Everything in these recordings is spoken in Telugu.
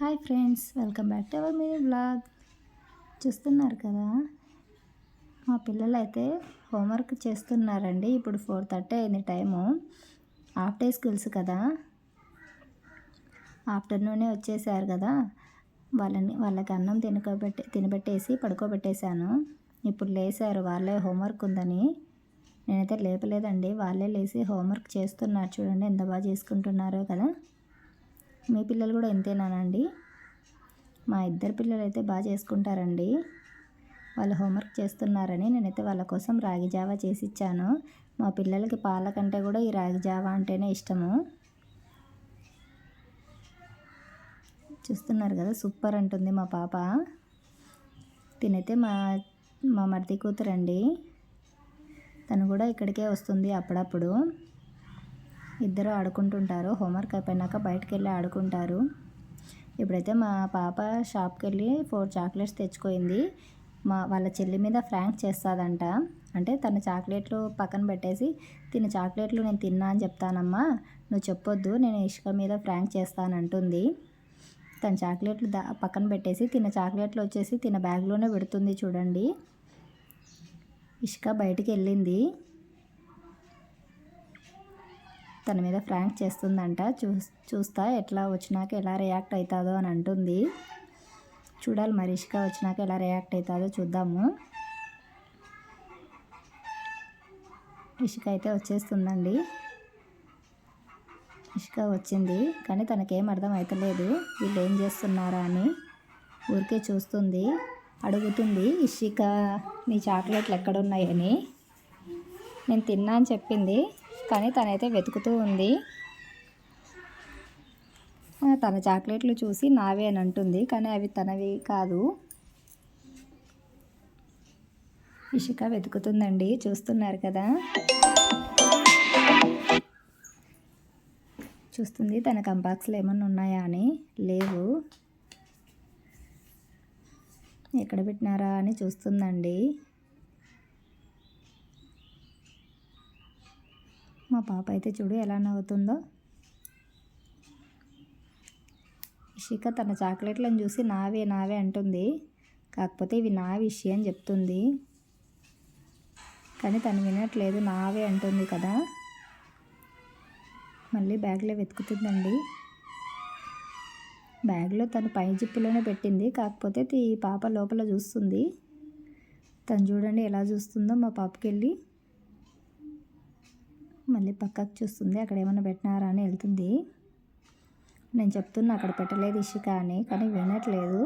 Hi friends welcome back to our me blog చూస్తున్నారు కదా? మా పిల్లలు అయితే హోంవర్క్ చేస్తున్నారండి. ఇప్పుడు ఫోర్ థర్టీ అయింది టైము. హాఫ్ డే స్కూల్స్ కదా. ఆఫ్టర్నూనే వచ్చేసారు కదా. వాళ్ళని వాళ్ళకి అన్నం తినకోబెట్టి తినబెట్టేసి పడుకోబెట్టేశాను. ఇప్పుడు లేచారు వాళ్ళే హోంవర్క్ ఉందని. నేనైతే లేపలేదండి. వాళ్ళే లేచి హోంవర్క్ చేస్తున్నారు. చూడండి ఎంత బాగా చేసుకుంటున్నారో కదా. మీ పిల్లలు కూడా ఇంతేనానండి? మా ఇద్దరు పిల్లలు అయితే బాగా చేసుకుంటారండి. వాళ్ళు హోంవర్క్ చేస్తున్నారని నేనైతే వాళ్ళ కోసం రాగి జావా చేసి ఇచ్చాను మా పిల్లలకి పాల కంటే కూడా ఈ రాగి జావా అంటేనే ఇష్టము. చూస్తున్నారు కదా సూపర్ అంటుంది మా పాప. తినైతే మా మా మరిది కూతురండి. తను కూడా ఇక్కడికే వస్తుంది అప్పుడప్పుడు. ఇద్దరు ఆడుకుంటుంటారు. హోంవర్క్ అయిపోయినాక బయటకు వెళ్ళి ఆడుకుంటారు. ఇప్పుడైతే మా పాప షాప్కి వెళ్ళి ఫోర్ చాక్లెట్స్ తెచ్చుకోయింది మా వాళ్ళ చెల్లి మీద ఫ్రాంక్ చేస్తుందంట. అంటే తన చాక్లెట్లు పక్కన పెట్టేసి తిన చాక్లెట్లు నేను తిన్నా అని చెప్తానమ్మా. నువ్వు చెప్పొద్దు నేను ఇష్క మీద ఫ్రాంక్ చేస్తానంటుంది. తన చాక్లెట్లు దా పక్కన పెట్టేసి తిన చాక్లెట్లు వచ్చేసి తిన బ్యాగ్లోనే పెడుతుంది చూడండి. ఇష్క బయటికి వెళ్ళింది తన మీద ఫ్రాంక్ చేస్తుందంట. చూ చూస్తా ఎట్లా వచ్చినాక ఎలా రియాక్ట్ అవుతుందో అని అంటుంది. చూడాలి మరి వచ్చినాక ఎలా రియాక్ట్ అవుతుందో చూద్దాము. ఇషిక అయితే వచ్చేస్తుందండి. ఇషిక వచ్చింది కానీ తనకేం అర్థం అవుతలేదు వీళ్ళు ఏం చేస్తున్నారా అని ఊరికే చూస్తుంది. అడుగుతుంది ఇషిక నీ చాక్లెట్లు ఎక్కడున్నాయని? నేను తిన్నా అని చెప్పింది. కానీ తనైతే వెతుకుతూ ఉంది. తన చాక్లెట్లు చూసి నావే అని అంటుంది. కానీ అవి తనవి కాదు. ఇషిక వెతుకుతుందండి. చూస్తున్నారు కదా. చూస్తుంది తన కంపాక్స్లు ఏమన్నా ఉన్నాయా అని. లేవు. ఎక్కడ పెట్టినారా అని చూస్తుందండి. మా పాప అయితే చూడు ఎలా నవ్వుతుందో. ఇషిక తన చాక్లెట్లను చూసి నావే నావే అంటుంది. కాకపోతే ఇవి నా విషయం అని చెప్తుంది. కానీ తను వినట్లేదు నావే అంటుంది కదా. మళ్ళీ బ్యాగ్లో వెతుకుతుందండి. బ్యాగ్లో తను పై జిప్పులోనే పెట్టింది. కాకపోతే ఈ పాప లోపల చూస్తుంది. తను చూడండి ఎలా చూస్తుందో మా పాపకి వెళ్ళి. మళ్ళీ పక్కకు చూస్తుంది అక్కడ ఏమైనా పెట్టినారా అని వెళ్తుంది. నేను చెప్తున్నా అక్కడ పెట్టలేదు ఇషిక అని కానీ వినట్లేదు.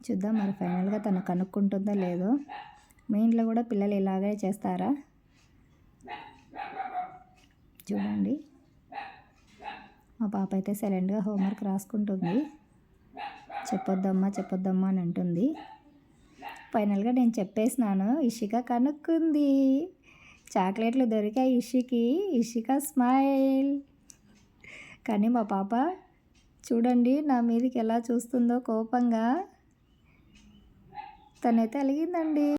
చూద్దాం మరి ఫైనల్గా తను కనుక్కుంటుందో లేదో. మీ ఇంట్లో కూడా పిల్లలు ఇలాగే చేస్తారా? చూడండి. మా పాప అయితే సైలెంట్గా హోంవర్క్ రాసుకుంటుంది. చెప్పొద్దమ్మా చెప్పొద్దమ్మా అని అంటుంది. ఫైనల్గా నేను చెప్పేసినాను. ఇషిక కనుక్కుంది. చాక్లెట్లు దొరికాయి ఇషికి. ఇషిక స్మైల్. కానీ మా పాప చూడండి నా మీదకి ఎలా చూస్తుందో కోపంగా తనైతే అలిగిందండి.